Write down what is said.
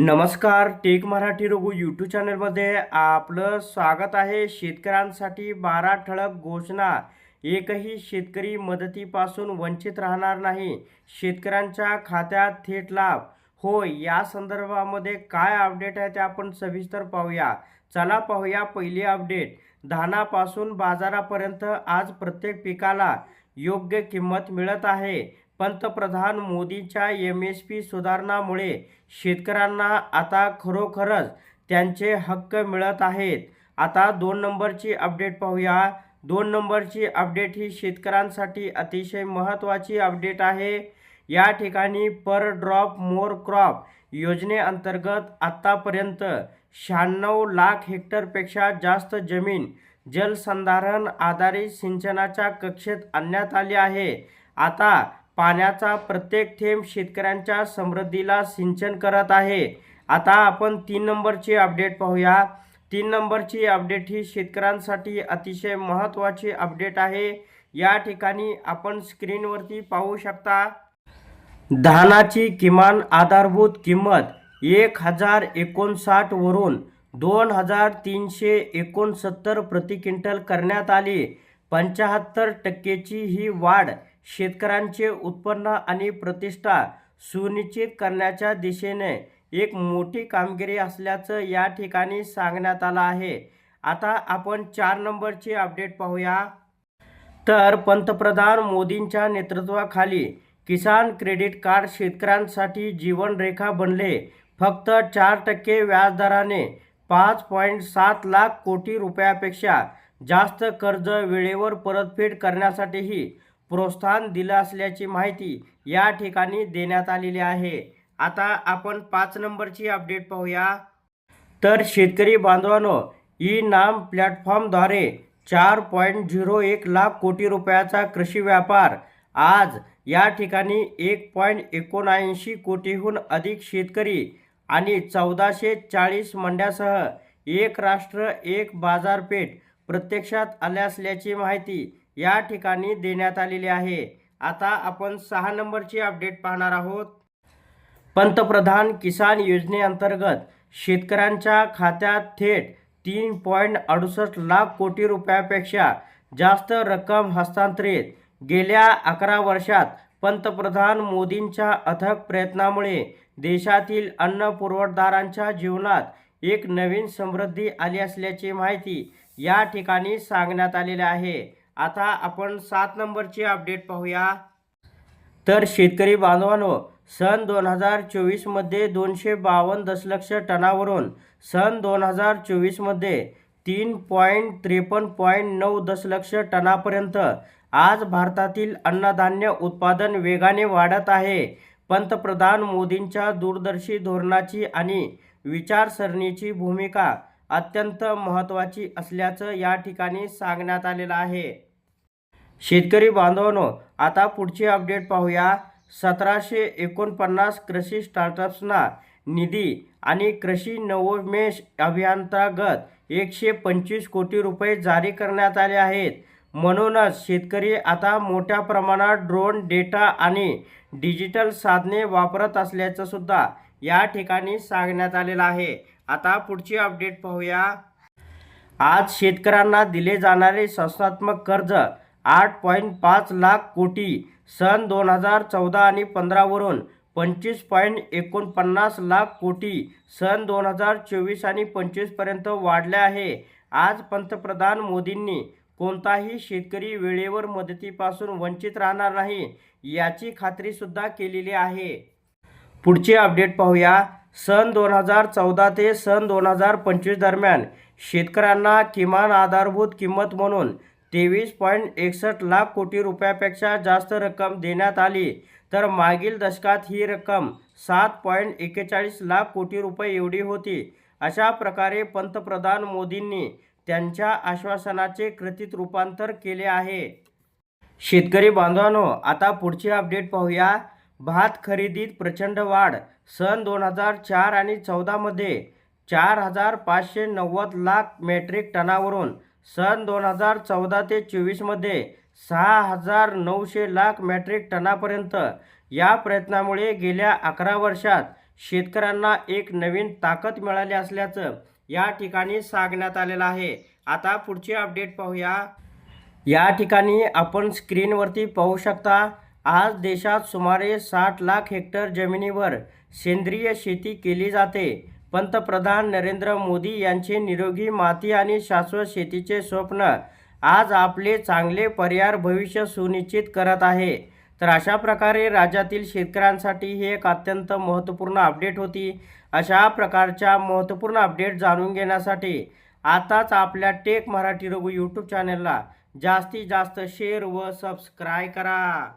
नमस्कार take Marathi Raghu YouTube चॅनलमध्ये आपलं स्वागत आहे. शेतकऱ्यांसाठी बारा ठळक घोषणा. एकही शेतकरी मदतीपासून वंचित राहणार नाही. शेतकऱ्यांच्या खात्यात थेट लाभ. होय या संदर्भामध्ये काय अपडेट आहे ते आपण सविस्तर पाहूया. चला पाहूया पहिली अपडेट धानापासून बाजारापर्यंत आज प्रत्येक पिकाला योग्य किंमत मिळत आहे. पंतप्रधान मोदींच्या एम एस पी सुधारणामुळे शेतकऱ्यांना आता खरोखरच त्यांचे हक्क मिळत आहेत. आता दोन नंबरची अपडेट पाहूया. दोन नंबरची अपडेट ही शेतकऱ्यांसाठी अतिशय महत्त्वाची अपडेट आहे. या ठिकाणी पर ड्रॉप मोर क्रॉप योजनेअंतर्गत आत्तापर्यंत शहाण्णव लाख हेक्टरपेक्षा जास्त जमीन जलसंधारण आधारित सिंचनाच्या कक्षेत आणण्यात आली आहे. आता पाण्याचा प्रत्येक थेंब शेतकऱ्यांच्या समृद्धीला सिंचन करत आहे. आता आपण तीन नंबरची अपडेट पाहूया. तीन नंबरची अपडेट ही शेतकऱ्यांसाठी अतिशय महत्त्वाची अपडेट आहे. या ठिकाणी आपण स्क्रीनवरती पाहू शकता. धानाची किमान आधारभूत किंमत एक हजार एकोणसाठवरून दोन हजार तीनशे एकोणसत्तर प्रति क्विंटल करण्यात आली. पंच्याहत्तर टक्केची ही वाढ शेतकऱ्यांचे उत्पन्न आणि प्रतिष्ठा सुनिश्चित करण्याच्या दिशेने एक मोठी कामगिरी असल्याचं या ठिकाणी सांगण्यात आलं आहे. आता आपण चार नंबरची अपडेट पाहूया. तर पंतप्रधान मोदींच्या नेतृत्वाखाली किसान क्रेडिट कार्ड शेतकऱ्यांसाठी जीवनरेखा बनले. फक्त चार टक्के व्याजदराने पाच पॉईंट सात लाख कोटी रुपयापेक्षा जास्त कर्ज वेळेवर परतफेड करण्यासाठीही प्रोत्साहन दिलं असल्याची माहिती या ठिकाणी देण्यात आलेली आहे. आता आपण पाच नंबरची अपडेट पाहूया. तर शेतकरी बांधवांनो ई नाम प्लॅटफॉर्मद्वारे चार पॉईंट झिरो एक लाख कोटी रुपयाचा कृषी व्यापार आज या ठिकाणी एक पॉईंट एकोणऐंशी कोटीहून अधिक शेतकरी आणि चौदाशे चाळीस मंड्यासह एक राष्ट्र एक बाजारपेठ प्रत्यक्षात आल्या असल्याची माहिती या ठिकाणी देण्यात आलेली आहे. आता आपण सहा नंबरची अपडेट पाहणार आहोत. पंतप्रधान किसान योजनेअंतर्गत शेतकऱ्यांच्या खात्यात थेट तीन पॉईंट अडुसष्ट लाख कोटी रुपयापेक्षा जास्त रक्कम हस्तांतरित गेल्या अकरा वर्षात पंतप्रधान मोदींच्या अथक प्रयत्नामुळे देशातील अन्न पुरवठादारांच्या जीवनात एक नवीन समृद्धी आली असल्याची माहिती या ठिकाणी सांगण्यात आलेली आहे. आता आपण सात नंबरची अपडेट पाहूया. तर शेतकरी बांधवांनो सन दोन हजार चोवीसमध्ये दोनशे बावन्न दशलक्ष टनावरून सन दोन हजार चोवीसमध्ये तीन पॉईंट त्रेपन्न पॉईंट नऊ दशलक्ष टनापर्यंत आज भारतातील अन्नधान्य उत्पादन वेगाने वाढत आहे. पंतप्रधान मोदींच्या दूरदर्शी धोरणाची आणि विचारसरणीची भूमिका अत्यंत महत्त्वाची असल्याचं या ठिकाणी सांगण्यात आलेलं आहे. शेतकरी बांधवांनो आता पुढची अपडेट पाहूया. सतराशे एकोणपन्नास कृषी स्टार्टअप्सना निधी आणि कृषी नवोन्मेष अभियांतर्गत एकशे पंचवीस कोटी रुपये जारी करण्यात आले आहेत. म्हणूनच शेतकरी आता मोठ्या प्रमाणात ड्रोन डेटा आणि डिजिटल साधने वापरत असल्याचं सुद्धा या ठिकाणी सांगण्यात आलेलं आहे. आता पुढची अपडेट पाहूया. आज शेतकऱ्यांना दिले जाणारे संस्थात्मक कर्ज आठ पॉईंट पाच लाख कोटी सन दोन हजार चौदा आणि पंधरावरून पंचवीस पॉईंट एकोणपन्नास लाख कोटी सन दोन हजार चोवीस आणि पंचवीसपर्यंत वाढले आहे. आज पंतप्रधान मोदींनी कोणताही शेतकरी वेळेवर मदतीपासून वंचित राहणार नाही याची खात्रीसुद्धा केलेली आहे. पुढचे अपडेट पाहूया. सन दोन हजार चौदा ते सन दोन हजार पंचवीस दरम्यान शेतकऱ्यांना किमान आधारभूत किंमत म्हणून तेवीस पॉईंट एकसष्ट लाख कोटी रुपयापेक्षा जास्त रक्कम देण्यात आली. तर मागील दशकात ही रक्कम सात पॉईंट एक्केचाळीस लाख कोटी रुपये एवढी होती. अशा प्रकारे पंतप्रधान मोदींनी त्यांच्या आश्वासनाचे कृतीत रूपांतर केले आहे. शेतकरी बांधवांनो आता पुढची अपडेट पाहूया. भात खरेदीत प्रचंड वाढ. सन दोन हजार चार आणि चौदामध्ये चार हजार पाचशे नव्वद लाख मेट्रिक टनावरून सन दोन हजार चौदा ते चोवीसमध्ये सहा हजार नऊशे लाख मॅट्रिक टनापर्यंत या प्रयत्नामुळे गेल्या अकरा वर्षात शेतकऱ्यांना एक नवीन ताकद मिळाली असल्याचं या ठिकाणी सांगण्यात आलेलं आहे. आता पुढचे अपडेट पाहूया. या ठिकाणी आपण स्क्रीनवरती पाहू शकता आज देशात सुमारे साठ लाख हेक्टर जमिनीवर सेंद्रिय शेती केली जाते. पंतप्रधान नरेंद्र मोदी यांचे निरोगी माती आणि शाश्वत शेतीचे स्वप्न आज आपले चांगले पर्याय भविष्य सुनिश्चित करत आहे. तर अशा प्रकारे राज्यातील शेतकऱ्यांसाठी ही एक अत्यंत महत्त्वपूर्ण अपडेट होती. अशा प्रकारच्या महत्त्वपूर्ण अपडेट जाणून घेण्यासाठी आताच आपल्या टेक मराठी रघु यूट्यूब चॅनलला जास्तीत जास्त शेअर व सबस्क्राय करा.